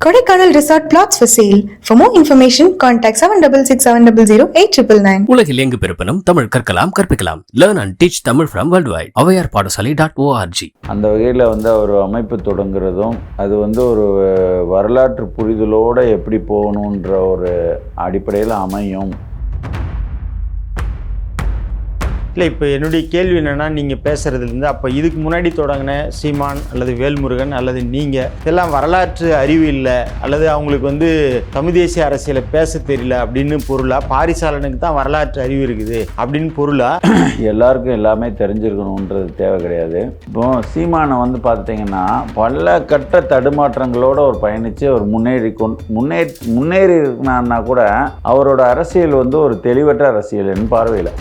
Kodaikanal Resort Plots for sale. For more information, contact 766700 உலகில் எங்கு பிறப்பினும் தமிழ் கற்கலாம் கற்பிக்கலாம். Learn and teach Tamil from world wide Avvaiyar Padasalai dot O R G அந்த வகையில் வந்து ஒரு அமைப்பு தொடங்குறதும் அது வந்து ஒரு வரலாற்று புரிதலோடு எப்படி போகணுன்ற ஒரு அடிப்படையில் அமையும். இல்லை இப்போ என்னுடைய கேள்வி என்னென்னா நீங்கள் பேசுகிறதுலேருந்து அப்போ இதுக்கு முன்னாடி தொடங்கின சீமான் அல்லது வேல்முருகன் அல்லது நீங்கள் இதெல்லாம் வரலாற்று அறிவு இல்லை அல்லது அவங்களுக்கு வந்து தமிழ் தேசிய அரசியலை பேச தெரியல அப்படின்னு பொருளா பாரிசாலனுக்கு தான் வரலாற்று அறிவு இருக்குது அப்படின்னு பொருளா? எல்லாருக்கும் எல்லாமே தெரிஞ்சிருக்கணுன்றது தேவை கிடையாது. இப்போ சீமானை வந்து பார்த்தீங்கன்னா பல கட்ட தடுமாற்றங்களோடு ஒரு பயணித்து ஒரு முன்னேறி கொண் முன்னே முன்னேறி இருக்கணும்னா கூட அவரோட அரசியல் வந்து ஒரு தெளிவற்ற அரசியல் என் பார்வையில்.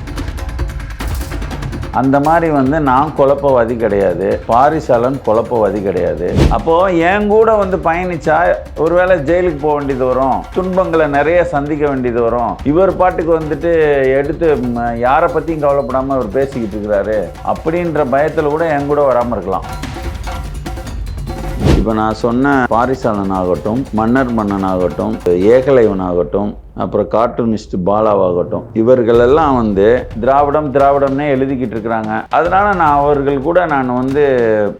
அந்த மாதிரி வந்து நான் குழப்பவாதி கிடையாது. பாரிசாலன் குழப்பவாதி கிடையாது. அப்போது என் கூட வந்து பயணிச்சா ஒருவேளை ஜெயிலுக்கு போக வேண்டியது வரும். துன்பங்களை நிறைய சந்திக்க வேண்டியது வரும். இவர் பாட்டுக்கு வந்துட்டு எடுத்து யாரை பற்றியும் கவலைப்படாமல் அவர் பேசிக்கிட்டு இருக்கிறாரு. அப்படின்ற பயத்தில் கூட என் கூட வராமல் இருக்கலாம். இப்போ நான் சொன்ன பாரிசாலன் ஆகட்டும் மன்னர் மன்னன் ஆகட்டும் ஏகலைவன் ஆகட்டும் அப்புறம் கார்ட்டூனிஸ்ட் பாலாவாகட்டும் இவர்கள் எல்லாம் வந்து திராவிடம் திராவிடம்னே எழுதிக்கிட்டு இருக்கிறாங்க. அதனால நான் அவர்கள் கூட நான் வந்து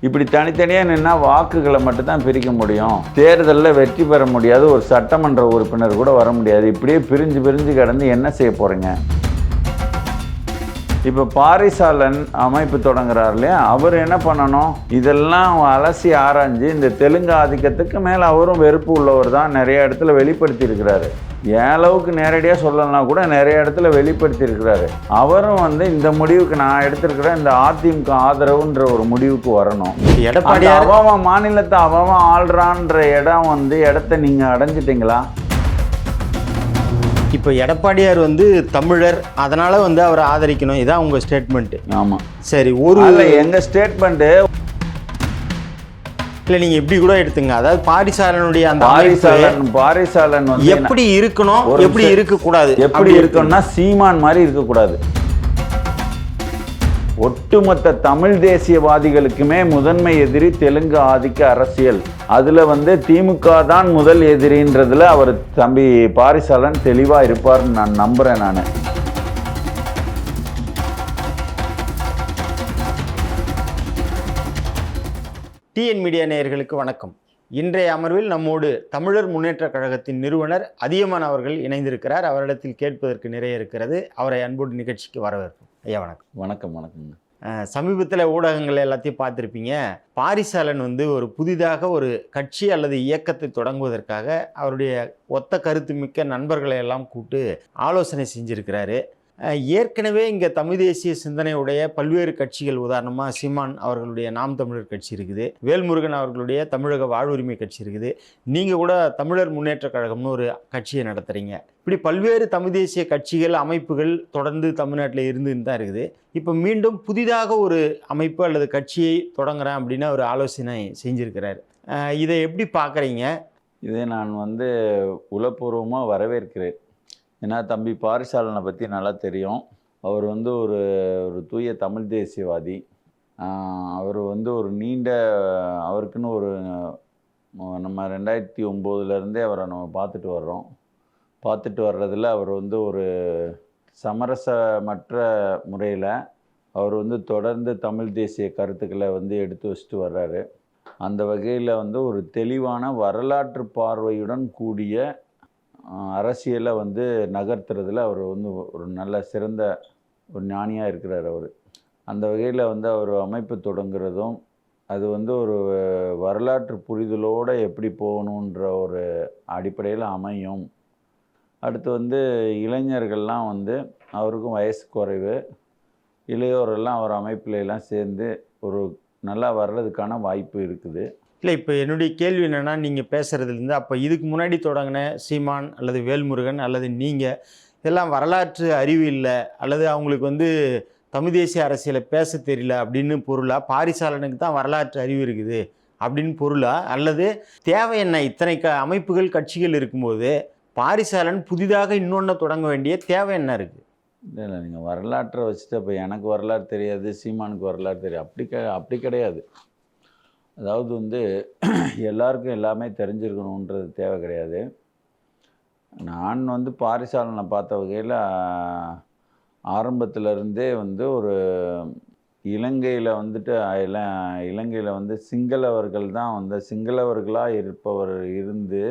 இப்படி தனித்தனியாக நின்னா வாக்குகளை மட்டும்தான் பிரிக்க முடியும். தேர்தலில் வெற்றி பெற முடியாது. ஒரு சட்டமன்ற உறுப்பினர் கூட வர முடியாது. இப்படியே பிரிஞ்சு பிரிஞ்சு கிடந்து என்ன செய்ய போறீங்க? இப்போ பாரிசாலன் அமைப்பு தொடங்குறார் இல்லையா? அவர் என்ன பண்ணணும்? இதெல்லாம் அலசி ஆராய்ஞ்சு இந்த தெலுங்கு ஆதிக்கத்துக்கு மேலே அவரும் வெறுப்பு உள்ளவர் தான் நிறைய இடத்துல வெளிப்படுத்தி இருக்கிறாரு என் அளவுக்கு நேரடியாக சொல்லலைன்னா கூட நிறைய இடத்துல வெளிப்படுத்தி இருக்கிறாரு அவரும் வந்து இந்த முடிவுக்கு நான் எடுத்திருக்கிற இந்த அதிமுக ஆதரவுன்ற ஒரு முடிவுக்கு வரணும். அந்த எடப்பாடியார் அவன் மாநிலத்தை அவன் ஆள்றான்ற இடம் வந்து இடத்த நீங்கள் அடைஞ்சிட்டிங்களா? இப்போ எடப்பாடியார் வந்து தமிழர் அதனால் வந்து அவரை ஆதரிக்கணும். இதான் உங்கள் ஸ்டேட்மெண்ட்டு ஆமாம் சரி ஒரு எங்கள் ஸ்டேட்மெண்ட்டு இல்லை நீங்கள் இப்படி கூட எடுத்துங்க. அதாவது பாரிசாலனுடைய அந்த பாரிசாலன் பாரிசாலன் எப்படி இருக்கணும் எப்படி. இருக்கக்கூடாது? எப்படி அப்படி இருக்கும்னா சீமான் மாதிரி இருக்கக்கூடாது. ஒட்டுமொத்த தமிழ் தேசியவாதிகளுக்குமே முதன்மை எதிரி தெலுங்கு ஆதிக்க அரசியல். அதில் வந்து திமுக தான் முதல் எதிரின்றதில் அவர் தம்பி பாரிசாலன் தெளிவாக இருப்பார்னு நான் நம்புகிறேன் நான். டிஎன் மீடியா நேயர்களுக்கு வணக்கம். இன்றைய அமர்வில் நம்மோடு தமிழர் முன்னேற்றக் கழகத்தின் நிறுவனர் அதியமான் அவர்கள் இணைந்திருக்கிறார். அவரிடத்தில் கேட்பதற்கு நிறைய இருக்கிறது. அவரை அன்போடு நிகழ்ச்சிக்கு வரவேற்போம். ஐயா வணக்கம். வணக்கம் வணக்கம் அஹ், சமீபத்தில் ஊடகங்கள் எல்லாத்தையும் பார்த்துருப்பீங்க. பாரிசாலன் வந்து ஒரு புதிதாக ஒரு கட்சி அல்லது இயக்கத்தை தொடங்குவதற்காக அவருடைய ஒத்த கருத்து மிக்க நண்பர்களை எல்லாம் கூப்பிட்டு ஆலோசனை செஞ்சிருக்கிறாரு. ஏற்கனவே இங்கே தமிழ் தேசிய சிந்தனையுடைய பல்வேறு கட்சிகள் உதாரணமாக சீமான் அவர்களுடைய நாம் தமிழர் கட்சி இருக்குது வேல்முருகன் அவர்களுடைய தமிழக வாழ்வுரிமை கட்சி இருக்குது. நீங்கள் கூட தமிழர் முன்னேற்ற கழகம்னு ஒரு கட்சியை நடத்துகிறீங்க இப்படி பல்வேறு தமிழ் தேசிய கட்சிகள் அமைப்புகள் தொடர்ந்து தமிழ்நாட்டில் இருந்துன்னு தான் இருக்குது. இப்போ மீண்டும் புதிதாக ஒரு அமைப்பு அல்லது கட்சியை தொடங்குறேன் அப்படின்னு ஒரு ஆலோசனை செஞ்சுருக்கிறார். இதை எப்படி பார்க்குறீங்க? இதை நான் வந்து உளப்பூர்வமாக வரவேற்கிறேன். ஏன்னா தம்பி பாரிசாலனை பற்றி நல்லா தெரியும். அவர் வந்து ஒரு ஒரு தூய தமிழ் தேசியவாதி. அவர் வந்து ஒரு நீண்ட அவருக்குன்னு ஒரு நம்ம ரெண்டாயிரத்தி ஒம்போதுலேருந்தே அவரை நம்ம பார்த்துட்டு வர்றோம். பார்த்துட்டு வர்றதில் அவர் வந்து ஒரு சமரசமற்ற முறையில் அவர் வந்து தொடர்ந்து தமிழ் தேசிய கருத்துக்களை வந்து எடுத்து வச்சுட்டு வர்றாரு. அந்த வகையில் வந்து ஒரு தெளிவான வரலாற்று பார்வையுடன் கூடிய அரசியலை வந்து நகர்த்துறதுல அவர் வந்து ஒரு நல்ல சிறந்த ஒரு ஞானியாக இருக்கிறார் அவர். அந்த வகையில் வந்து அவர் அமைப்பு தொடங்குறதும் அது வந்து ஒரு வரலாற்று புரிதலோடு எப்படி போகணுன்ற ஒரு அடிப்படையில் அமையும். அடுத்து வந்து இளைஞர்கள்லாம் வந்து அவருக்கும் வயசு குறைவு. இளையோரெல்லாம் அவர் அமைப்புல சேர்ந்து ஒரு நல்லா வர்றதுக்கான வாய்ப்பு இருக்குது. இல்லை இப்போ என்னுடைய கேள்வி என்னென்னா நீங்கள் பேசுகிறதுலேருந்து அப்போ இதுக்கு முன்னாடி தொடங்கின சீமான் அல்லது வேல்முருகன் அல்லது நீங்கள் இதெல்லாம் வரலாற்று அறிவு இல்லை அல்லது அவங்களுக்கு வந்து தமிழ் தேசிய அரசியலை பேச தெரியல அப்படின்னு பொருளா பாரிசாலனுக்கு தான் வரலாற்று அறிவு இருக்குது அப்படின்னு பொருளா அல்லது தேவை என்ன? இத்தனை க அமைப்புகள் கட்சிகள் இருக்கும்போது பாரிசாலன் புதிதாக இன்னொன்று தொடங்க வேண்டிய தேவை என்ன இருக்குது இல்லை இல்லை நீங்கள் வரலாற்றை வச்சுட்டு இப்போ எனக்கு வரலாறு தெரியாது சீமானுக்கு வரலாறு தெரியாது. அப்படி க அப்படி கிடையாது. அதாவது வந்து எல்லாருக்கும் எல்லாமே தெரிஞ்சிருக்கணுன்றது தேவை கிடையாது. நான் வந்து பாரிசாலனை பார்த்த வகையில் ஆரம்பத்துல இருந்தே வந்து ஒரு இலங்கையில் வந்துட்டு இல இலங்கையில் வந்து சிங்களவர்கள் தான் வந்து சிங்களவர்களாக இருப்பவர் இருந்து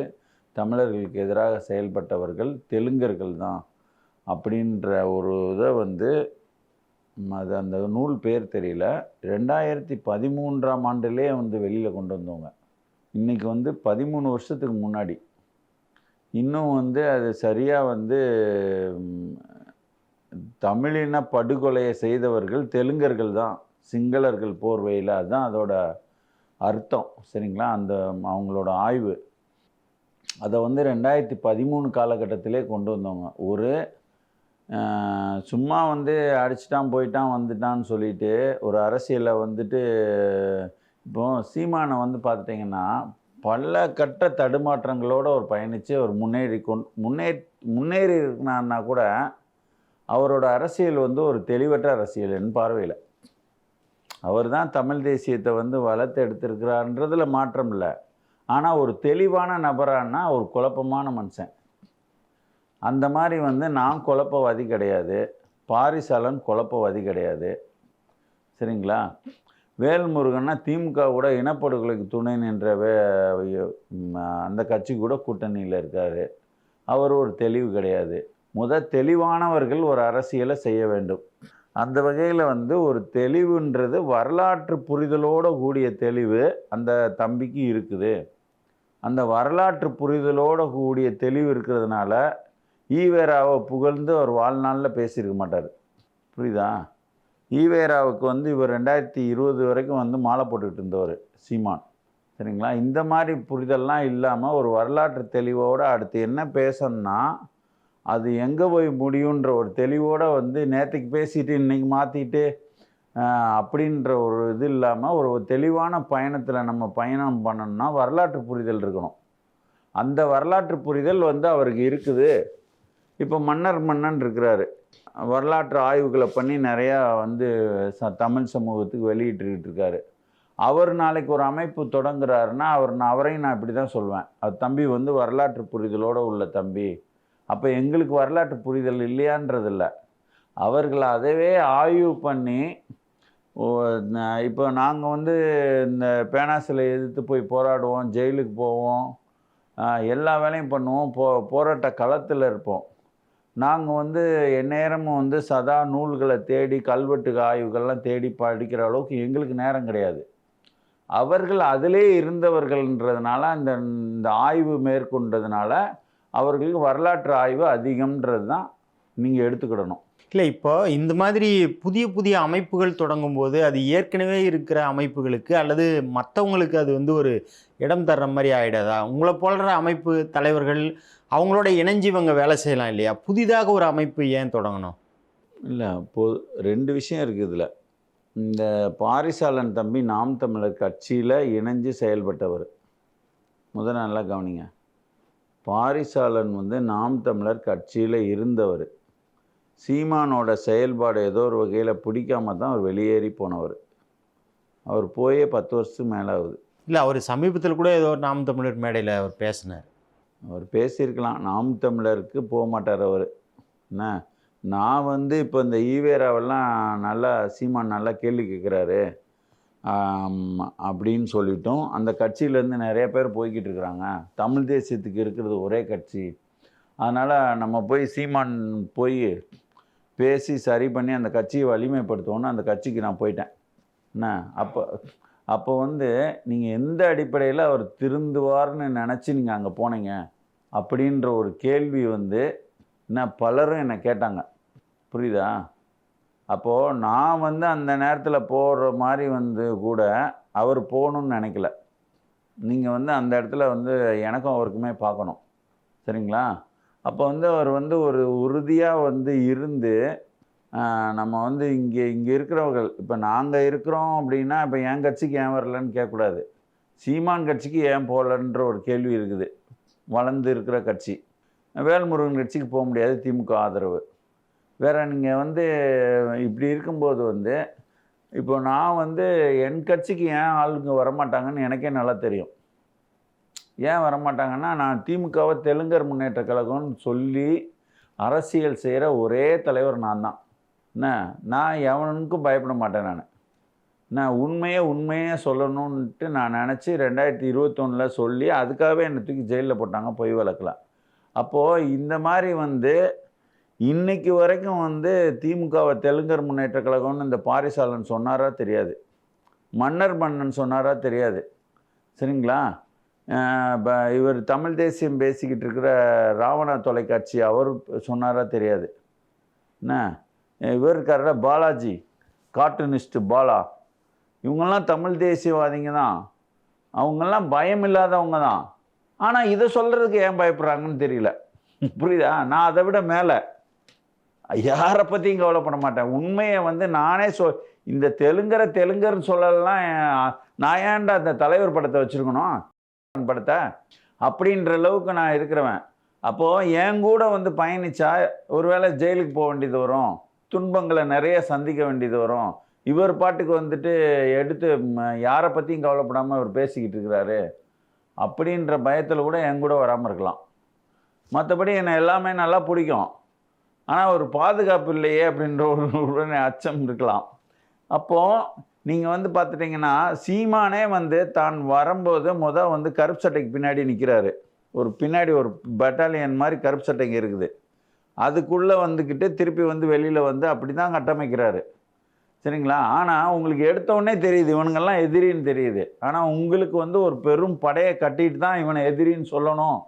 தமிழர்களுக்கு எதிராக செயல்பட்டவர்கள் தெலுங்கர்கள் தான் அப்படின்ற ஒரு இதை வந்து அது அந்த நூல் பேர் தெரியல. ரெண்டாயிரத்தி பதிமூன்றாம் ஆண்டுலேயே வந்து வெளியில் கொண்டு வந்தவங்க. இன்றைக்கி வந்து பதிமூணு வருஷத்துக்கு முன்னாடி. இன்னும் வந்து அது சரியாக வந்து தமிழின படுகொலையை செய்தவர்கள் தெலுங்கர்கள் தான். சிங்களர்கள் போர்வையில் அதுதான் அதோட அர்த்தம். சரிங்களா? அந்த அவங்களோட ஆய்வு. அதை வந்து ரெண்டாயிரத்தி பதிமூணு காலகட்டத்திலே கொண்டு வந்தவங்க. ஒரு சும்மா வந்து அடிச்சிட்டான் போயிட்டான் வந்துட்டான்னு சொல்லிட்டு ஒரு அரசியலை வந்துட்டு இப்போ சீமானை வந்து பார்த்துட்டிங்கன்னா பல கட்ட தடுமாற்றங்களோடு ஒரு பயணித்து அவர் முன்னேறி கொண் முன்னே முன்னேறி இருந்தான்னா கூட அவரோட அரசியல் வந்து ஒரு தெளிவற்ற அரசியல் என் பார்வையில். அவர் தான் தமிழ் தேசியத்தை வந்து வளர்த்து எடுத்திருக்கிறான்றதுல மாற்றம் இல்லை. ஆனால் ஒரு தெளிவான நபரானா ஒரு குழப்பமான மனுஷன். அந்த மாதிரி வந்து நான் குழப்பவாதி கிடையாது. பாரிசாலன் குழப்பவாதி கிடையாது. சரிங்களா? வேல்முருகன்னா திமுக கூட இனப்படுகொலைக்கு துணை நின்ற வே அந்த கட்சி கூட கூட்டணியில் இருக்கார். அவர் ஒரு தெளிவு கிடையாது. முத தெளிவானவர்கள் ஒரு அரசியலை செய்ய வேண்டும். அந்த வகையில் வந்து ஒரு தெளிவுன்றது வரலாற்று புரிதலோடு கூடிய தெளிவு அந்த தம்பிக்கு இருக்குது. அந்த வரலாற்று புரிதலோடு கூடிய தெளிவு இருக்கிறதுனால ஈவேராவை புகழ்ந்து அவர் வாழ்நாளில் பேசியிருக்க மாட்டார். புரியுதா? ஈவேராவுக்கு வந்து இவர் ரெண்டாயிரத்தி இருபது வரைக்கும் வந்து மாலை போட்டுக்கிட்டு இருந்தவர் சீமான். சரிங்களா? இந்த மாதிரி புரிதல்லாம் இல்லாமல் ஒரு வரலாற்று தெளிவோடு அடுத்து என்ன பேசணும்னா அது எங்கே போய் முடியுன்ற ஒரு தெளிவோடு வந்து நேற்றுக்கு பேசிட்டு இன்றைக்கி மாற்றிட்டு அப்படின்ற ஒரு இது இல்லாமல் ஒரு தெளிவான பயணத்தில் நம்ம பயணம் பண்ணணும்னா வரலாற்று புரிதல் இருக்கணும். அந்த வரலாற்று புரிதல் வந்து அவருக்கு இருக்குது. இப்போ மன்னர் மன்னன் இருக்கிறாரு. வரலாற்று ஆய்வுகளை பண்ணி நிறையா வந்து ச தமிழ் சமூகத்துக்கு வெளியிட்டுக்கிட்டு இருக்காரு. அவர் நாளைக்கு ஒரு அமைப்பு தொடங்குறாருன்னா அவர் நான் அவரையும் நான் இப்படி தான் சொல்வேன். அது தம்பி வந்து வரலாற்று புரிதலோடு உள்ள தம்பி. அப்போ எங்களுக்கு வரலாற்று புரிதல் இல்லையான்றதில்ல. அவர்கள் அதவே ஆய்வு பண்ணி இப்போ நாங்கள் வந்து இந்த பேனா சிலை எதிர்த்து போய் போராடுவோம் ஜெயிலுக்கு போவோம். எல்லா வேலையும் பண்ணுவோம். போ போராட்ட களத்தில் இருப்போம். நாங்கள் வந்து எந்நேரமும் வந்து சதா நூல்களை தேடி கல்வெட்டு ஆய்வுகள்லாம் தேடி படிக்கிற அளவுக்கு எங்களுக்கு நேரம் கிடையாது. அவர்கள் அதிலே இருந்தவர்கள்ன்றதுனால அந்த இந்த ஆய்வு மேற்கொண்டதுனால அவர்களுக்கு வரலாற்று ஆய்வு அதிகம்ன்றது தான் நீங்கள் எடுத்துக்கிடணும். இல்லை இப்போ இந்த மாதிரி புதிய புதிய அமைப்புகள் தொடங்கும் போது அது ஏற்கனவே இருக்கிற அமைப்புகளுக்கு அல்லது மற்றவங்களுக்கு அது வந்து ஒரு இடம் தர்ற மாதிரி ஆகிடாதா உங்களை போன்ற அமைப்பு தலைவர்கள் அவங்களோட இணைஞ்சு இவங்க வேலை செய்யலாம் இல்லையா? புதிதாக ஒரு அமைப்பு ஏன் தொடங்கணும்? இல்லை பொ ரெண்டு விஷயம் இருக்குது இதில். இந்த பாரிசாலன் தம்பி நாம் தமிழர் கட்சியில் இணைஞ்சு செயல்பட்டவர். முதல் நல்லா கவனிங்க. பாரிசாலன் வந்து நாம் தமிழர் கட்சியில் இருந்தவர். சீமானோட செயல்பாடு ஏதோ ஒரு வகையில் பிடிக்காம தான் அவர் வெளியேறி போனவர். அவர் போயே பத்து வருஷத்துக்கு மேலே ஆகுது இல்லை அவர் சமீபத்தில் கூட ஏதோ ஒரு நாம் தமிழர் மேடையில் அவர் பேசினார். அவர் பேசியிருக்கலாம். நாம் தமிழருக்கு போக மாட்டார் அவர். என்ன? நான் வந்து இப்போ இந்த ஈவேராவெல்லாம் நல்லா சீமான் நல்லா கேள்வி கேட்குறாரு. அப்படின்னு சொல்லிட்டும். அந்த கட்சியிலேருந்து நிறைய பேர் போய்கிட்டு இருக்கிறாங்க. தமிழ் தேசியத்துக்கு இருக்கிறது ஒரே கட்சி. அதனால் நம்ம போய் சீமான் போய் பேசி சரி பண்ணி அந்த கட்சியை வலிமைப்படுத்துவோன்னு அந்த கட்சிக்கு நான் போயிட்டேன். என்ன? அப்போ அப்போ வந்து நீங்கள் எந்த அடிப்படையில் அவர் திருந்துவார்னு நினச்சி நீங்கள் அங்கே போனீங்க? அப்படின்ற ஒரு கேள்வி வந்து என்ன பலரும் என்னை கேட்டாங்க. புரியுதா? அப்போது நான் வந்து அந்த நேரத்தில் போடுற மாதிரி வந்து கூட அவர் போகணும்னு நினைக்கல. நீங்கள் வந்து அந்த இடத்துல வந்து எனக்கும் அவருக்குமே பார்க்கணும். சரிங்களா? அப்போ வந்து அவர் வந்து ஒரு உறுதியாக வந்து இருந்து நம்ம வந்து இங்கே இங்கே இருக்கிறவர்கள். இப்போ நாங்கள் இருக்கிறோம் அப்படின்னா இப்போ என் கட்சிக்கு ஏன் வரலன்னு கேட்கக்கூடாது. சீமான் கட்சிக்கு ஏன் போகலன்ற ஒரு கேள்வி இருக்குது. வளர்ந்து இருக்கிற கட்சி. வேல்முருகன் கட்சிக்கு போக முடியாது திமுக ஆதரவு. வேறு நீங்கள் வந்து இப்படி இருக்கும்போது வந்து இப்போ நான் வந்து என் கட்சிக்கு ஏன் ஆளுங்க வரமாட்டாங்கன்னு எனக்கே நல்லா தெரியும். ஏன் வரமாட்டாங்கன்னா நான் திமுகவை தெலுங்கர் முன்னேற்ற கழகம்னு சொல்லி அரசியல் செய்கிற ஒரே தலைவர் நான் தான். என்ன? நான் எவனுக்கும் பயப்பட மாட்டேன் நான். நான் உண்மையை உண்மையாக சொல்லணுன்ட்டு நான் நினச்சி ரெண்டாயிரத்தி இருபத்தொன்னில் சொல்லி அதுக்காகவே என்னை தூக்கி ஜெயிலில் போட்டாங்க பொய் வளர்க்கலாம் அப்போது இந்த மாதிரி வந்து இன்றைக்கி வரைக்கும் வந்து திமுகவை தெலுங்கர் முன்னேற்ற கழகம்னு இந்த பாரிசாலன் சொன்னாரா தெரியாது. மன்னர் மன்னன் சொன்னாரா தெரியாது. சரிங்களா? இப்போ ப- இவர் தமிழ் தேசியம் பேசிக்கிட்டு இருக்கிற ராவணா தொலைக்காட்சி அவர் சொன்னாரா தெரியாது. என்ன? இவர் இருக்கார்ல பாலாஜி கார்ட்டூனிஸ்ட்டு பாலா. இவங்கெல்லாம் தமிழ் தேசியவாதிங்க தான். அவங்கெல்லாம் பயம் இல்லாதவங்க தான். ஆனால் இதை சொல்கிறதுக்கு ஏன் பயப்படுறாங்கன்னு தெரியல. புரியுதா? நான் அதை விட மேலே. யாரை பற்றியும் கவலைப்பட மாட்டேன். உண்மையை வந்து நானே சொ இந்த தெலுங்கரை தெலுங்கர்னு சொல்லலாம் நான் ஏன்டா அந்த தலைவர் படத்தை வச்சுருக்கணும்? படத்தை? அப்படின்ற அளவுக்கு நான் இருக்கிறவன். அப்போது என் கூட வந்து பயணிச்சா ஒருவேளை ஜெயிலுக்கு போக வேண்டியது வரும். துன்பங்களை நிறைய சந்திக்க வேண்டியது வரும். இவர் பாட்டுக்கு வந்துட்டு எடுத்து யாரை பற்றியும் கவலைப்படாமல் இவர் பேசிக்கிட்டு இருக்கிறாரு. அப்படின்ற பயத்தில் கூட என் கூட வராமல் இருக்கலாம். மற்றபடி என்னை எல்லாமே நல்லா பிடிக்கும். ஆனால் ஒரு பாதுகாப்பு இல்லையே அப்படின்ற ஒரு உடனே அச்சம் இருக்கலாம். அப்போது நீங்கள் வந்து பார்த்துட்டிங்கன்னா சீமானே வந்து தான் வரும்போது முதல் வந்து கருப்பு சட்டைக்கு பின்னாடி நிற்கிறாரு ஒரு பின்னாடி ஒரு பட்டாலியன் மாதிரி கருப்பு சட்டைங்க இருக்குது. அதுக்குள்ளே வந்துக்கிட்டு திருப்பி வந்து வெளியில் வந்து அப்படி தான் கட்டமைக்கிறாரு. சரிங்களா? ஆனால் உங்களுக்கு எடுத்தவொடனே தெரியுது இவனுங்கெல்லாம் எதிரின்னு தெரியுது. ஆனால் உங்களுக்கு வந்து ஒரு பெரும் படையை கட்டிட்டு தான் இவனை எதிரின்னு சொல்லணும்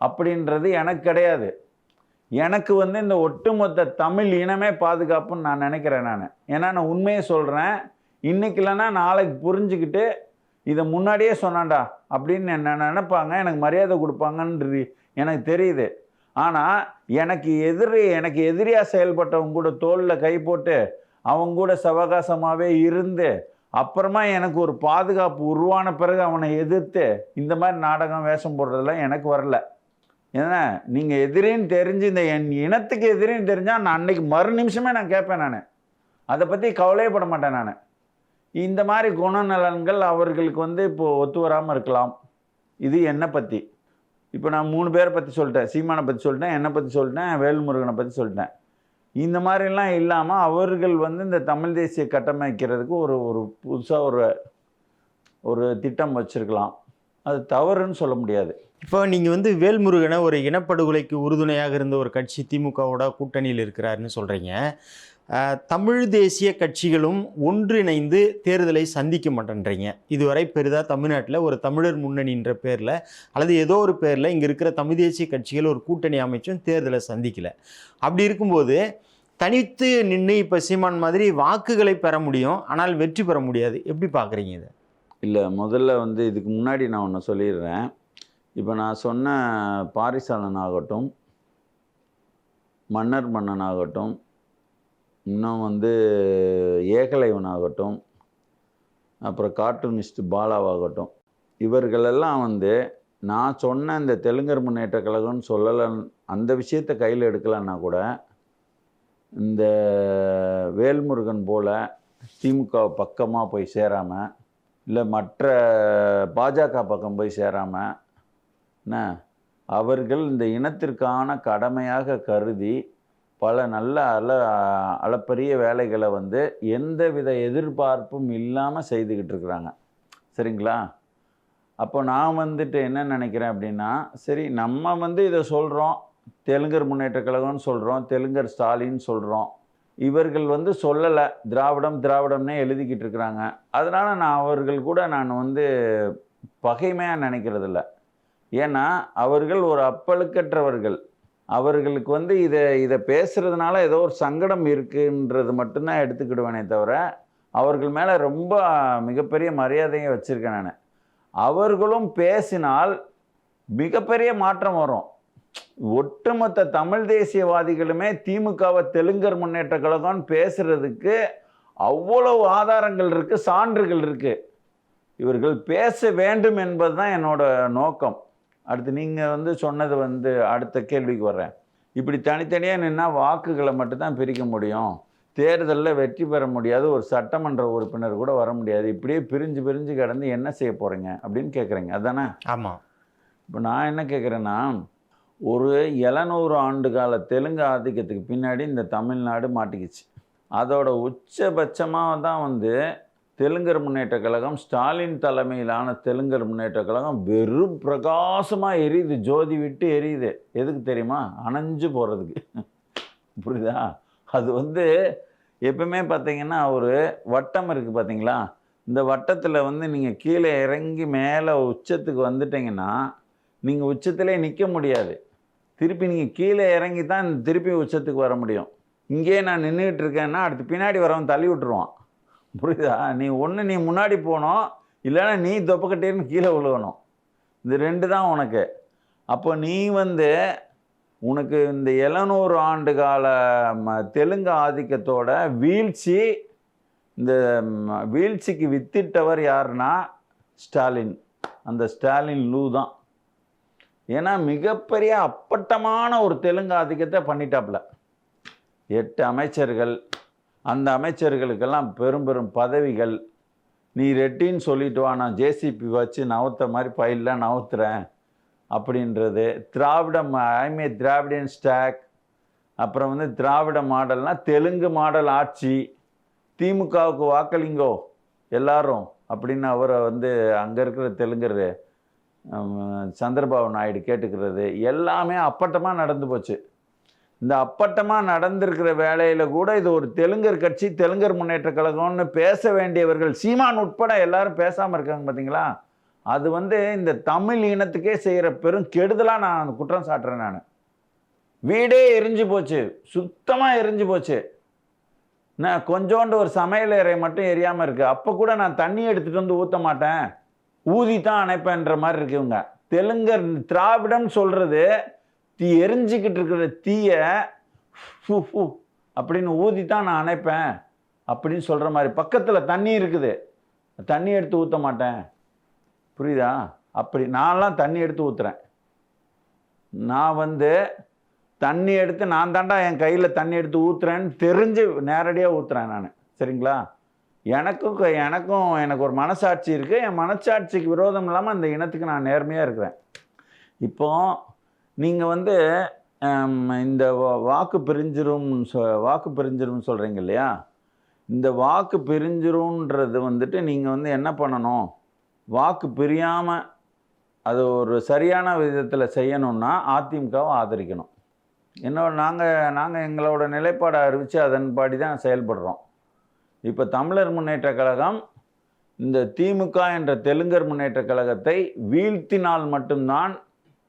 அப்படின்றது எனக்கு கிடையாது. எனக்கு வந்து இந்த ஒட்டுமொத்த தமிழ் இனமே பாதுகாப்புன்னு நான் நினைக்கிறேன் நான். ஏன்னா நான் உண்மையை சொல்கிறேன் இன்னைக்கு இல்லைன்னா நாளைக்கு புரிஞ்சுக்கிட்டு இதை முன்னாடியே சொன்னான்டா அப்படின்னு என்ன நினைப்பாங்க? எனக்கு மரியாதை கொடுப்பாங்கன்றது எனக்கு தெரியுது. ஆனால் எனக்கு எதிரி எனக்கு எதிரியாக செயல்பட்டவங்க கூட தோளில் கை போட்டு அவங்க கூட சவகாசமாகவே இருந்து அப்புறமா எனக்கு ஒரு பாதுகாப்பு உருவான பிறகு அவனை எதிர்த்து இந்த மாதிரி நாடகம் வேஷம் போடுறதெல்லாம் எனக்கு வரல. ஏன்னா நீங்கள் எதிரின்னு தெரிஞ்சு இந்த என் இனத்துக்கு எதிரின்னு தெரிஞ்சால் நான் அன்னைக்கு மறு நிமிஷமே நான் கேட்பேன் நான். அதை பற்றி கவலையப்பட மாட்டேன் நான். இந்த மாதிரி குணநலன்கள் அவர்களுக்கு வந்து இப்போது ஒத்து வராமல் இருக்கலாம். இது என்னை பற்றி இப்போ நான் மூணு பேரை பற்றி சொல்லிட்டேன் சீமானை பற்றி சொல்லிட்டேன் என்னை பற்றி சொல்லிட்டேன் வேல்முருகனை பற்றி சொல்லிட்டேன். இந்த மாதிரிலாம் இல்லாமல் அவர்கள் வந்து இந்த தமிழ் தேசிய கட்டமைக்கிறதுக்கு ஒரு ஒரு புதுசாக ஒரு ஒரு திட்டம் வச்சுருக்கலாம். அது தவறுன்னு சொல்ல முடியாது. இப்போ நீங்கள் வந்து வேல்முருகனை ஒரு இனப்படுகொலைக்கு உறுதுணையாக இருந்த ஒரு கட்சி திமுகவோட கூட்டணியில் இருக்கிறாருன்னு சொல்கிறீங்க தமிழ் தேசிய கட்சிகளும் ஒன்றிணைந்து தேர்தலை சந்திக்க மாட்டேன்றீங்க. இதுவரை பெரிதாக தமிழ்நாட்டில் ஒரு தமிழர் முன்னணின்ற பேரில் அல்லது ஏதோ ஒரு பேரில் இங்கே இருக்கிற தமிழ் தேசிய கட்சிகள் ஒரு கூட்டணி அமைச்சும் தேர்தலை சந்திக்கல. அப்படி இருக்கும்போது தனித்து நின்று இப்போ சீமான் மாதிரி வாக்குகளை பெற முடியும் ஆனால் வெற்றி பெற முடியாது. எப்படி பார்க்குறீங்க இதை? இல்லை முதல்ல வந்து இதுக்கு முன்னாடி நான் ஒன்று சொல்லிடுறேன். இப்போ நான் சொன்ன பாரிசாலன் ஆகட்டும் மன்னர் மன்னன் ஆகட்டும் இன்னும் வந்து ஏகலைவன் ஆகட்டும் அப்புறம் கார்ட்டூனிஸ்ட் பாலாவாகட்டும் இவர்களெல்லாம் வந்து நான் சொன்ன இந்த தெலுங்கர் முன்னேற்ற கழகம்னு சொல்லலை அந்த விஷயத்தை கையில் எடுக்கலன்னா கூட இந்த வேல்முருகன் போல் திமுக பக்கமாக போய் சேராமல் இல்லை மற்ற பாஜக பக்கம் போய் சேராமல் என்ன? அவர்கள் இந்த இனத்திற்கான கடமையாக கருதி பல நல்ல அள அளப்பரிய வேலைகளை வந்து எந்தவித எதிர்பார்ப்பும் இல்லாமல் செய்துக்கிட்டு இருக்கிறாங்க. சரிங்களா? அப்போ நான் வந்துட்டு என்ன நினைக்கிறேன் அப்படின்னா சரி நம்ம வந்து இதை சொல்கிறோம் தெலுங்கர் முன்னேற்ற கழகம்னு சொல்கிறோம் தெலுங்கர் ஸ்டாலின் சொல்கிறோம் இவர்கள் வந்து சொல்லலை. திராவிடம் திராவிடம்னே எழுதிக்கிட்டு இருக்கிறாங்க. அதனால் நான் அவர்கள் கூட நான் வந்து பகைமையாக நினைக்கிறதில்ல. ஏன்னா அவர்கள் ஒரு அப்பழுக்கற்றவர்கள். அவர்களுக்கு வந்து இதை இதை பேசுகிறதுனால ஏதோ ஒரு சங்கடம் இருக்குன்றது மட்டும்தான் எடுத்துக்கிடுவேனே தவிர அவர்கள் மேலே ரொம்ப மிகப்பெரிய மரியாதையை வச்சுருக்கேன் நான். அவர்களும் பேசினால் மிகப்பெரிய மாற்றம் வரும். ஒட்டுமொத்த தமிழ் தேசியவாதிகளுமே திமுகவை தெலுங்கர் முன்னேற்ற கழகம்னு பேசுகிறதுக்கு அவ்வளவு ஆதாரங்கள் இருக்குது சான்றுகள் இருக்குது இவர்கள் பேச வேண்டும் என்பது தான் என்னோட நோக்கம். அடுத்து நீங்கள் வந்து சொன்னது வந்து அடுத்த கேள்விக்கு வர்றேன். இப்படி தனித்தனியாக நின்னா வாக்குகளை மட்டும்தான் பிரிக்க முடியும். தேர்தலில் வெற்றி பெற முடியாத. ஒரு சட்டமன்ற உறுப்பினர் கூட வர முடியாது. இப்படியே பிரிஞ்சு பிரிஞ்சு கிடந்து என்ன செய்ய போகிறீங்க அப்படின்னு கேட்குறீங்க அதானே? ஆமாம் இப்போ நான் என்ன கேட்குறேன்னா ஒரு எழுநூறு ஆண்டு கால தெலுங்கு ஆதிக்கத்துக்கு பின்னாடி இந்த தமிழ்நாடு மாட்டிக்கிச்சு. அதோட உச்சபட்சமாக தான் வந்து தெலுங்கர் முன்னேற்ற கழகம் ஸ்டாலின் தலைமையிலான தெலுங்கர் முன்னேற்ற கழகம் வெறும் பிரகாசமாக எரியுது. ஜோதி விட்டு எரியுது. எதுக்கு தெரியுமா? அணைஞ்சு போகிறதுக்கு புரியுதா? அது வந்து எப்பவுமே பார்த்தீங்கன்னா ஒரு வட்டம் இருக்குது பார்த்தீங்களா இந்த வட்டத்தில் வந்து நீங்கள் கீழே இறங்கி மேலே உச்சத்துக்கு வந்துட்டீங்கன்னா நீங்கள் உச்சத்திலே நிற்க முடியாது. திருப்பி நீங்கள் கீழே இறங்கி தான் திருப்பி உச்சத்துக்கு வர முடியும். இங்கேயே நான் நின்றுக்கிட்டு இருக்கேன்னா அடுத்து பின்னாடி வரவன் தள்ளி விட்டுருவான். புரியுதா? நீ ஒன்று நீ முன்னாடி போகணும் இல்லைன்னா நீ தொப்பக்கட்டேன்னு கீழே விழுகணும். இது ரெண்டு தான் உனக்கு. அப்போ நீ வந்து உனக்கு இந்த எழுநூறு ஆண்டு கால ம- தெலுங்கு ஆதிக்கத்தோட வீழ்ச்சி இந்த வீழ்ச்சிக்கு வித்திட்டவர் யாருன்னா ஸ்டாலின். அந்த ஸ்டாலின் லூ தான். ஏன்னா மிகப்பெரிய அப்பட்டமான ஒரு தெலுங்கு ஆதிக்கத்தை பண்ணிட்டாப்புல. எட்டு அமைச்சர்கள். அந்த அமைச்சர்களுக்கெல்லாம் பெரும் பெரும் பதவிகள். நீ ரெட்டின்னு சொல்லிட்டு வா நான் ஜேசிபி வச்சு நவுத்த மாதிரி பயிலாம் நவுத்துறேன் அப்படின்றது. திராவிட ஐமே திராவிடன் ஸ்டாக். அப்புறம் வந்து திராவிட மாடல்னால் தெலுங்கு மாடல் ஆட்சி. திமுகவுக்கு வாக்களிங்கோ எல்லாரும் அப்படின்னு அவரை வந்து அங்கே இருக்கிற தெலுங்கர் சந்திரபாபு நாயுடு கேட்டுக்கிறது. எல்லாமே அப்பட்டமாக நடந்து போச்சு. இந்த அப்பட்டமாக நடந்திருக்கிற வேலையில் கூட இது ஒரு தெலுங்கர் கட்சி தெலுங்கர் முன்னேற்ற கழகம்னு பேச வேண்டியவர்கள் சீமான் உட்பட எல்லாரும் பேசாமல் இருக்காங்க பார்த்தீங்களா அது வந்து இந்த தமிழ் இனத்துக்கே செய்கிற பெரும் கெடுதலாக நான் குற்றம் சாட்டுறேன் நான். வீடே எரிஞ்சு போச்சு. சுத்தமாக எரிஞ்சு போச்சு. நான் கொஞ்சோண்டு ஒரு சமையல் அறை மட்டும் எரியாமல் இருக்குது அப்போ கூட நான் தண்ணி எடுத்துகிட்டு வந்து ஊற்ற மாட்டேன். ஊதி தான் அணைப்பேன்ற மாதிரி இருக்கு இவங்க. தெலுங்கர் திராவிடம் சொல்கிறது தீ எரிஞ்சிக்கிட்டு இருக்கிற தீயை ஃபு அப்படின்னு ஊதி தான் நான் அணைப்பேன் அப்படின்னு சொல்கிற மாதிரி பக்கத்தில் தண்ணி இருக்குது. தண்ணி எடுத்து ஊற்ற மாட்டேன். புரியுதா? அப்படி நான்லாம் தண்ணி எடுத்து ஊற்றுறேன் நான் வந்து தண்ணி எடுத்து நான் தாண்டா என் கையில் தண்ணி எடுத்து ஊற்றுறேன்னு தெரிஞ்சு நேரடியாக ஊற்றுறேன் நான். சரிங்களா? எனக்கும் எனக்கும் எனக்கு ஒரு மனசாட்சி இருக்குது என் மனசாட்சிக்கு விரோதம் இல்லாமல் அந்த இனத்துக்கு நான் நேர்மையாக இருக்கிறேன். இப்போது நீங்கள் வந்து இந்த வாக்கு பிரிஞ்சிரும் சொ வாக்கு பிரிஞ்சிரும்னு சொல்கிறீங்க இல்லையா? இந்த வாக்கு பிரிஞ்சிரும்ன்றது வந்துட்டு நீங்கள் வந்து என்ன பண்ணணும்? வாக்கு பிரியாமல் அது ஒரு சரியான விதத்தில் செய்யணும்னா அதிமுகவை ஆதரிக்கணும். என்ன நாங்கள் நாங்கள் எங்களோட நிலைப்பாடை அறிவித்து அதன்படி தான் செயல்படுறோம். இப்போ தமிழர் முன்னேற்ற கழகம் இந்த திமுக என்ற தெலுங்கர் முன்னேற்ற கழகத்தை வீழ்த்தினால் மட்டும்தான்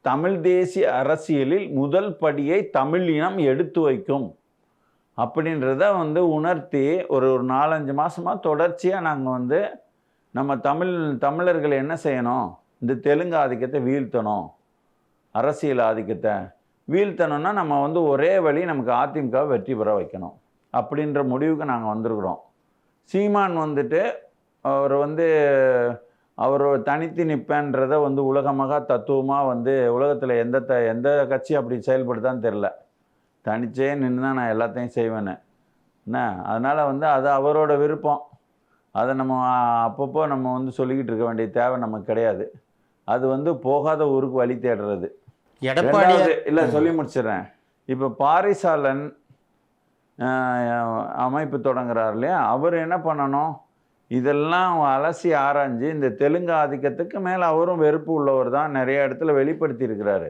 தமிழ் தேசிய அரசியலில் முதல் படியை தமிழ் இனம் எடுத்து வைக்கும் அப்படின்றத வந்து உணர்த்தி ஒரு ஒரு நாலஞ்சு மாதமாக தொடர்ச்சியாக நாங்கள் வந்து நம்ம தமிழ் தமிழர்கள் என்ன செய்யணும்? இந்த தெலுங்கு ஆதிக்கத்தை வீழ்த்தணும். அரசியல் ஆதிக்கத்தை வீழ்த்தணும்னா நம்ம வந்து ஒரே வழி நமக்கு அதிமுக வெற்றி பெற வைக்கணும் அப்படின்ற முடிவுக்கு நாங்கள் வந்திருக்கிறோம். சீமான் வந்துட்டு அவர் வந்து அவர் தனித்து நிற்பேன்றத வந்து உலகமாக தத்துவமாக வந்து உலகத்தில் எந்த த எந்த கட்சி அப்படி செயல்படுதான்னு தெரில தனிச்சே நின்று தான் நான் எல்லாத்தையும் செய்வேன்னு. என்ன? அதனால் வந்து அது அவரோட விருப்பம். அதை நம்ம அப்பப்போ நம்ம வந்து சொல்லிக்கிட்டு இருக்க வேண்டிய தேவை நமக்கு கிடையாது. அது வந்து போகாத ஊருக்கு வழி தேடுறது. எடப்பாடி இல்லை சொல்லி முடிச்சிடுறேன். இப்போ பாரிசாலன் அமைப்பு தொடங்குறார் இல்லையா? அவர் என்ன பண்ணணும்? இதெல்லாம் அலசி ஆராய்ஞ்சு இந்த தெலுங்கு ஆதிக்கத்துக்கு மேலே அவரும் வெறுப்பு உள்ளவர் தான் நிறைய இடத்துல வெளிப்படுத்தியிருக்கிறாரு.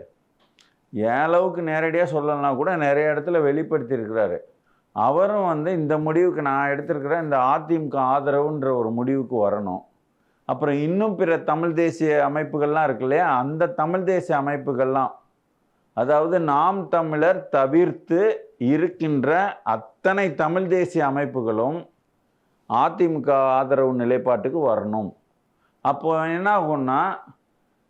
ஏளவுக்கு நேரடியாக சொல்லலைன்னா கூட நிறைய இடத்துல வெளிப்படுத்தியிருக்கிறாரு. அவரும் வந்து இந்த முடிவுக்கு நான் எடுத்திருக்கிற இந்த அதிமுக ஆதரவுன்ற ஒரு முடிவுக்கு வரணும். அப்புறம் இன்னும் பிற தமிழ் தேசிய அமைப்புகள்லாம் இருக்கு இல்லையா? அந்த தமிழ் தேசிய அமைப்புகள்லாம். அதாவது நாம் தமிழர் தவிர்த்து இருக்கின்ற அத்தனை தமிழ் தேசிய அமைப்புகளும் அதிமுக ஆதரவு நிலைப்பாட்டுக்கு வரணும். அப்போ என்ன ஆகும்னா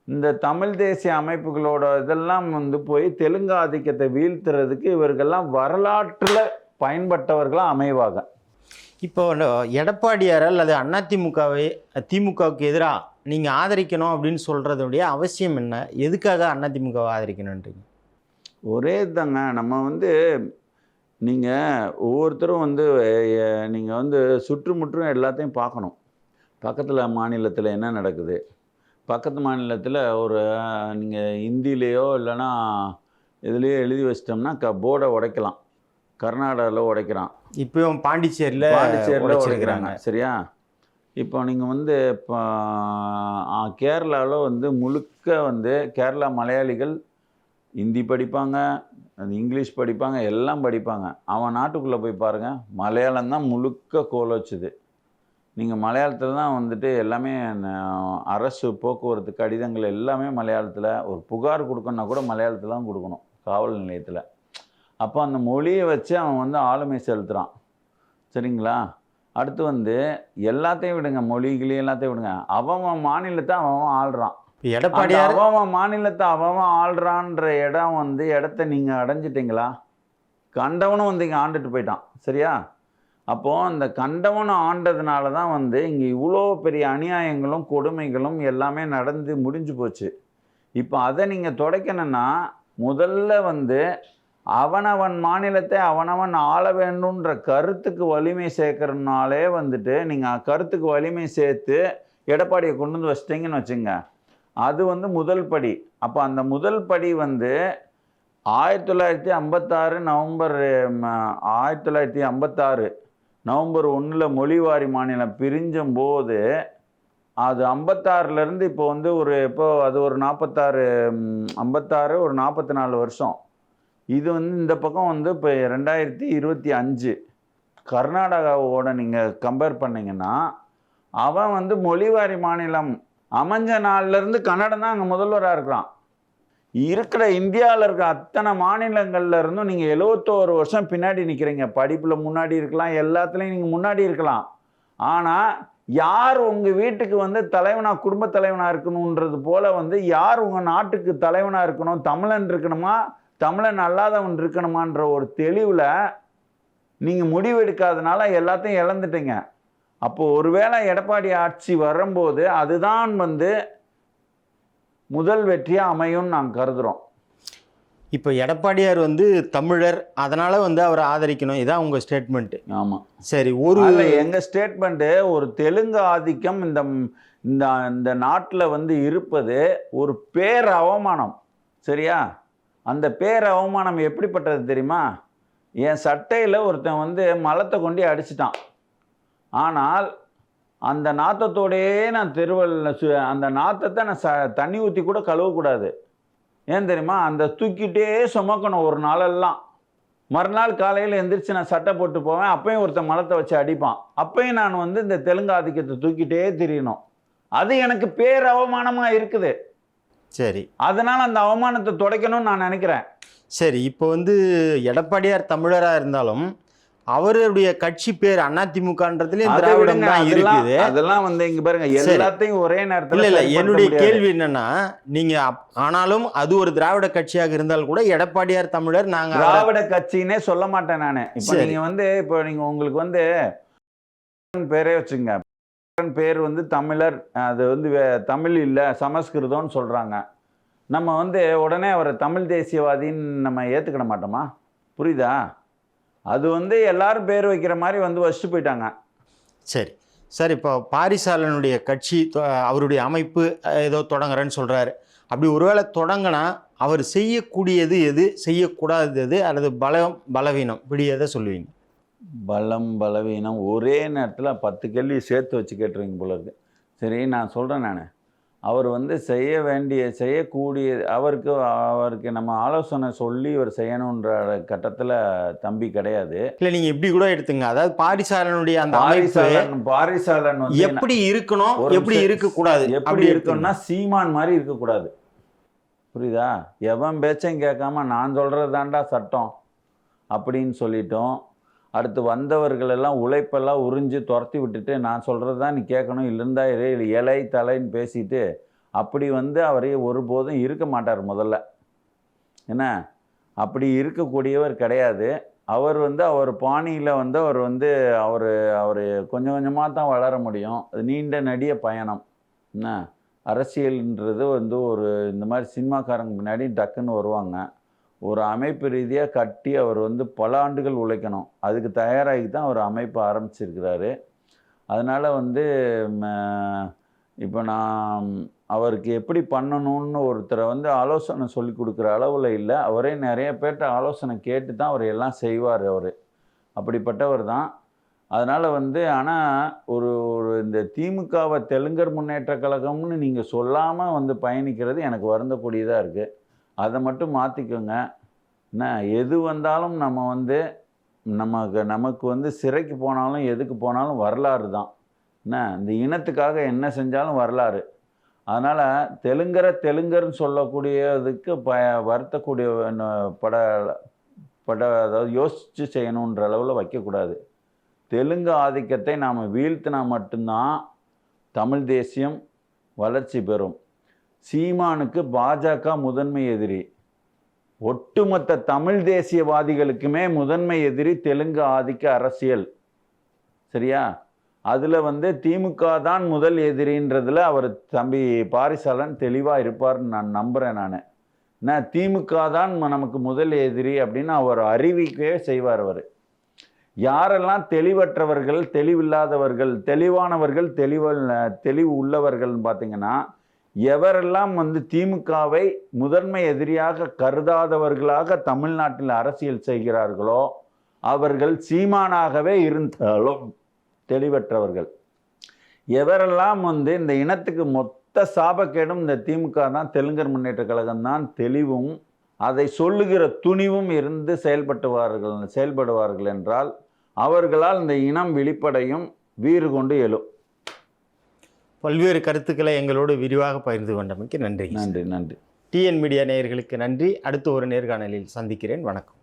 இந்த தமிழ் தேசிய அமைப்புகளோட இதெல்லாம் வந்து போய் தெலுங்கு ஆதிக்கத்தை வீழ்த்துறதுக்கு இவர்கள்லாம் வரலாற்றில் பயன்பட்டவர்களாக அமைவாங்க. இப்போ எடப்பாடியார் அல்லது அதிமுகவை திமுகவுக்கு எதிராக நீங்கள் ஆதரிக்கணும் அப்படின்னு சொல்கிறதுடைய அவசியம் என்ன? எதுக்காக அதிமுகவை ஆதரிக்கணுன்றீங்க ஒரே தாங்க நம்ம வந்து நீங்கள் ஒவ்வொருத்தரும் வந்து நீங்கள் வந்து சுற்றுமுற்றும் எல்லாத்தையும் பார்க்கணும். பக்கத்தில் மாநிலத்தில் என்ன நடக்குது? பக்கத்து மாநிலத்தில் ஒரு நீங்கள் ஹிந்திலேயோ இல்லைன்னா இதுலேயோ எழுதி வச்சிட்டோம்னா க போர்டை உடைக்கலாம். கர்நாடகாவில் உடைக்கிறான். இப்பயும் பாண்டிச்சேரியில் பாண்டிச்சேரியில் உடைக்கிறாங்க சரியா? இப்போ நீங்கள் வந்து இப்போ கேரளாவில் வந்து முழுக்க வந்து கேரளா மலையாளிகள் ஹிந்தி படிப்பாங்க அந்த இங்கிலீஷ் படிப்பாங்க எல்லாம் படிப்பாங்க. அவன் நாட்டுக்குள்ளே போய் பாருங்கள் மலையாளம் தான் முழுக்க கோல வச்சுது. நீங்கள் மலையாளத்தில் தான் வந்துட்டு எல்லாமே அரசு போக்குவரத்து கடிதங்கள் எல்லாமே மலையாளத்தில் ஒரு புகார் கொடுக்கணுன்னா கூட மலையாளத்தில் தான் கொடுக்கணும் காவல் நிலையத்தில். அப்போ அந்த மொழியை வச்சு அவன் வந்து ஆளுமை செலுத்துகிறான் சரிங்களா? அடுத்து வந்து எல்லாத்தையும் விடுங்க மொழிகளையும் எல்லாத்தையும் விடுங்க. அவன் அவன் மாநிலத்தை அவன் அவன் ஆள்றான். எடப்பாடியார் அவன் மாநிலத்தை அவன் ஆள்றான்ற இடம் வந்து இடத்த நீங்கள் அடைஞ்சிட்டிங்களா? கண்டவனும் வந்து இங்கே ஆண்டுட்டு போயிட்டான் சரியா? அப்போது அந்த கண்டவனும் ஆண்டதுனால தான் வந்து இங்கே இவ்வளோ பெரிய அநியாயங்களும் கொடுமைகளும் எல்லாமே நடந்து முடிஞ்சு போச்சு. இப்போ அதை நீங்கள் துடைக்கணும்னா முதல்ல வந்து அவனவன் மாநிலத்தை அவனவன் ஆள வேண்டும்ன்ற கருத்துக்கு வலிமை சேர்க்கறதுனாலே வந்துட்டு நீங்கள் கருத்துக்கு வலிமை சேர்த்து எடப்பாடியை கொண்டு வந்து வச்சிட்டிங்கன்னு வச்சுங்க. அது வந்து முதல் படி. அப்போ அந்த முதல் படி வந்து ஆயிரத்தி தொள்ளாயிரத்தி ஐம்பத்தாறு நவம்பர் ம, ஆயிரத்தி தொள்ளாயிரத்தி ஐம்பத்தாறு நவம்பர் ஒன்றில் மொழிவாரி மாநிலம் பிரிஞ்சும் போது அது ஐம்பத்தாறுலேருந்து இப்போ வந்து ஒரு இப்போ அது ஒரு நாற்பத்தாறு ஐம்பத்தாறு ஒரு நாற்பத்தி நாலு வருஷம். இது வந்து இந்த பக்கம் வந்து இப்போ ரெண்டாயிரத்தி இருபத்தி அஞ்சு கர்நாடகாவோட நீங்கள் கம்பேர் பண்ணீங்கன்னா அவன் வந்து மொழிவாரி மாநிலம் அமைஞ்ச நாள்லேருந்து கன்னடம் தான் அங்கே முதல்வராக இருக்கிறான். இருக்கிற இந்தியாவில் இருக்க அத்தனை மாநிலங்கள்ல இருந்தும் நீங்கள் எழுவத்தோரு வருஷம் பின்னாடி நிற்கிறீங்க படிப்பில் முன்னாடி இருக்கலாம் எல்லாத்துலேயும் நீங்கள் முன்னாடி இருக்கலாம். ஆனால் யார் உங்கள் வீட்டுக்கு வந்து தலைவனாக குடும்ப தலைவனாக இருக்கணுன்றது போல் வந்து யார் உங்கள் நாட்டுக்கு தலைவனாக இருக்கணும் தமிழன் இருக்கணுமா தமிழன் அல்லாதவன் இருக்கணுமான்ற ஒரு தெளிவில் நீங்கள் முடிவெடுக்காதனால எல்லாத்தையும் இழந்துட்டீங்க. அப்போ ஒருவேளை எடப்பாடி ஆட்சி வரும்போது அதுதான் வந்து முதல் வெற்றியாக அமையும்னு நாங்கள் கருதுகிறோம் இப்போ எடப்பாடியார் வந்து தமிழர் அதனால வந்து அவரை ஆதரிக்கணும். இதான் உங்க ஸ்டேட்மெண்ட் ஆமாம் சரி ஒரு எங்கள் ஸ்டேட்மெண்ட்டு ஒரு தெலுங்கு ஆதிக்கம் இந்த இந்த இந்த நாட்டில் வந்து இருப்பது ஒரு பேர் அவமானம். சரியா? அந்த பேர் அவமானம் எப்படிப்பட்டது தெரியுமா? என் சட்டையில் ஒருத்தன் வந்து மலத்தை கொண்டு அடிச்சிட்டான். ஆனால் அந்த நாத்தத்தோடையே நான் தெருவல்ல சு அந்த நாத்தத்தை நான் ச தண்ணி ஊற்றி கூட கழுவக்கூடாது. ஏன் தெரியுமா? அந்த தூக்கிட்டே சுமக்கணும் ஒரு நாளெல்லாம். மறுநாள் காலையில் எந்திரிச்சு நான் சட்டை போட்டு போவேன். அப்பயும் ஒருத்தன் மலத்தை வச்சு அடிப்பான். அப்பயும் நான் வந்து இந்த தெலுங்கு ஆதிக்கத்தை தூக்கிட்டே திரியணும். அது எனக்கு பேர் அவமானமாக இருக்குது. சரி. அதனால அந்த அவமானத்தை துடைக்கணும்னு நான் நினைக்கிறேன். சரி இப்போ வந்து எடப்பாடியார் தமிழரா இருந்தாலும் அவருடைய கட்சி பேர் அதிமுகன்றதுலயும் அதை திராவிடம் தான் இருக்குது அதெல்லாம் வந்து இங்க பாருங்க. எல்லாத்தையும் ஒரே நேரத்தில் இல்ல இல்ல என்னுடைய. கேள்வி என்னன்னா நீங்க ஆனாலும் அது ஒரு திராவிட கட்சியாக இருந்தால் கூட எடப்பாடியார் தமிழர் நாங்க திராவிட கட்சின்னே சொல்ல மாட்டேன் நான் இப்போ. நீங்க வந்து இப்போ நீங்க உங்களுக்கு வந்து பேரே வச்சுங்க பேர் வந்து தமிழர் அது வந்து தமிழ் இல்லை சமஸ்கிருதம்னு சொல்றாங்க நம்ம வந்து உடனே அவரை தமிழ் தேசியவாதின்னு நம்ம ஏத்துக்கிட மாட்டோமா புரியுதா அது வந்து எல்லாரும் பேர் வைக்கிற மாதிரி வந்து வச்சுட்டு போயிட்டாங்க. சரி. சார் இப்போ பாரிசாலனுடைய கட்சி அவருடைய அமைப்பு ஏதோ தொடங்குறேன்னு சொல்றாரு. அப்படி ஒருவேளை தொடங்கினா அவர் செய்யக்கூடியது எது செய்யக்கூடாதது எது அல்லது பலம் பலவீனம் இப்படி எதை சொல்லுவீங்க? பலம் பலவீனம் ஒரே நேரத்தில் பத்து கேள்வி சேர்த்து வச்சு கேட்டுருவீங்க போல இருக்கு. சரி நான் சொல்கிறேன் நான். அவர் வந்து செய்ய வேண்டிய செய்யக்கூடிய அவருக்கு அவருக்கு நம்ம ஆலோசனை சொல்லி இவர் செய்யணுன்ற கட்டத்தில் தம்பி கிடையாது. இல்லை நீங்க இப்படி கூட எடுத்துங்க. அதாவது பாரிசாலனுடைய அந்த பாரிசாலன் பாரிசாலன் வந்து எப்படி இருக்கணும் எப்படி. இருக்கக்கூடாது? எப்படி அப்படி இருக்கும்னா சீமான் மாதிரி இருக்கக்கூடாது. புரியுதா? எவன் பேச்சையும் கேட்காம நான் சொல்கிறது தாண்டா சட்டம் அப்படின்னு சொல்லிட்டோம். அடுத்து வந்தவர்கள் எல்லாம் உழைப்பெல்லாம் உறிஞ்சு துரத்தி விட்டுட்டு நான் சொல்கிறது தான் நீ கேட்கணும் இல்லைந்தா இரு இல்லை இலை தலைன்னு பேசிட்டு அப்படி வந்து அவர் ஒருபோதும் இருக்க மாட்டார் முதல்ல. என்ன? அப்படி இருக்கக்கூடியவர் கிடையாது. அவர் வந்து அவர் பாணியில் வந்து அவர் வந்து அவர் அவர் கொஞ்சம் கொஞ்சமாக தான் வளர முடியும். அது நீண்ட நடிய பயணம். என்ன? அரசியல்ன்றது வந்து ஒரு இந்த மாதிரி சினிமாக்காரங்க முன்னாடி டக்குன்னு வருவாங்க. ஒரு அமைப்பு ரீதியாக கட்டி அவர் வந்து பல ஆண்டுகள் உழைக்கணும். அதுக்கு தயாராகி தான் அவர் அமைப்பு ஆரம்பிச்சிருக்கிறாரு. அதனால் வந்து இப்போ நான் அவருக்கு எப்படி பண்ணணும்னு ஒருத்தரை வந்து ஆலோசனை சொல்லி கொடுக்குற அளவில் இல்லை. அவரே நிறைய பேர்கிட்ட ஆலோசனை கேட்டு தான் அவர் எல்லாம் செய்வார் அவர். அப்படிப்பட்டவர் தான். அதனால் வந்து ஆனால் ஒரு ஒரு இந்த திமுகவை தெலுங்கர் முன்னேற்ற கழகம்னு நீங்கள் சொல்லாமல் வந்து பயணிக்கிறது எனக்கு வருந்தக்கூடியதாக இருக்குது அதை மட்டும் மாற்றிக்கோங்க என்ன எது வந்தாலும் நம்ம வந்து நமக்கு நமக்கு வந்து சிறைக்கு போனாலும் எதுக்கு போனாலும் வரலாறு தான். என்ன இந்த இனத்துக்காக என்ன செஞ்சாலும் வரலாறு. அதனால் தெலுங்கரை தெலுங்கர்னு சொல்லக்கூடியதுக்கு ப வருத்தக்கூடிய பட பட அதாவது யோசித்து செய்யணுன்ற அளவில் வைக்கக்கூடாது. தெலுங்கு ஆதிக்கத்தை நாம் வீழ்த்தினா மட்டும்தான் தமிழ் தேசியம் வளர்ச்சி பெறும். சீமானுக்கு பாஜக முதன்மை எதிரி. ஒட்டுமொத்த தமிழ் தேசியவாதிகளுக்குமே முதன்மை எதிரி தெலுங்கு ஆதிக்க அரசியல். சரியா? அதில் வந்து திமுக தான் முதல் எதிரின்றதில் அவர் தம்பி பாரிசாலன் தெளிவாக இருப்பார்னு நான் நம்புகிறேன் நான். என்ன? திமுக தான் நமக்கு முதல் எதிரி அப்படின்னு அவர் அறிவிக்கவே செய்வார் அவர். யாரெல்லாம் தெளிவற்றவர்கள் தெளிவில்லாதவர்கள் தெளிவானவர்கள் தெளிவ தெளிவு உள்ளவர்கள்னு பார்த்தீங்கன்னா எவரெல்லாம் வந்து திமுகவை முதன்மை எதிரியாக கருதாதவர்களாக தமிழ்நாட்டில் அரசியல் செய்கிறார்களோ அவர்கள் சீமானாகவே இருந்தாலும் தெளிவற்றவர்கள். எவரெல்லாம் வந்து இந்த இனத்துக்கு மொத்த சாபக்கேடும் இந்த திமுக தான் தெலுங்கர் முன்னேற்ற கழகம் தான் தெளிவும் அதை சொல்லுகிற துணிவும் இருந்து செயல்பட்டுவார்கள் செயல்படுவார்கள் என்றால் அவர்களால் இந்த இனம் விழிப்படையும் வீறு கொண்டு எழும். பல்வேறு கருத்துக்களை எங்களோடு விரிவாக பகிர்ந்து கொண்டமைக்கு நன்றி. நன்றி நன்றி. டிஎன் மீடியா நேயர்களுக்கு நன்றி. அடுத்து ஒரு நேர்காணலில் சந்திக்கிறேன். வணக்கம்.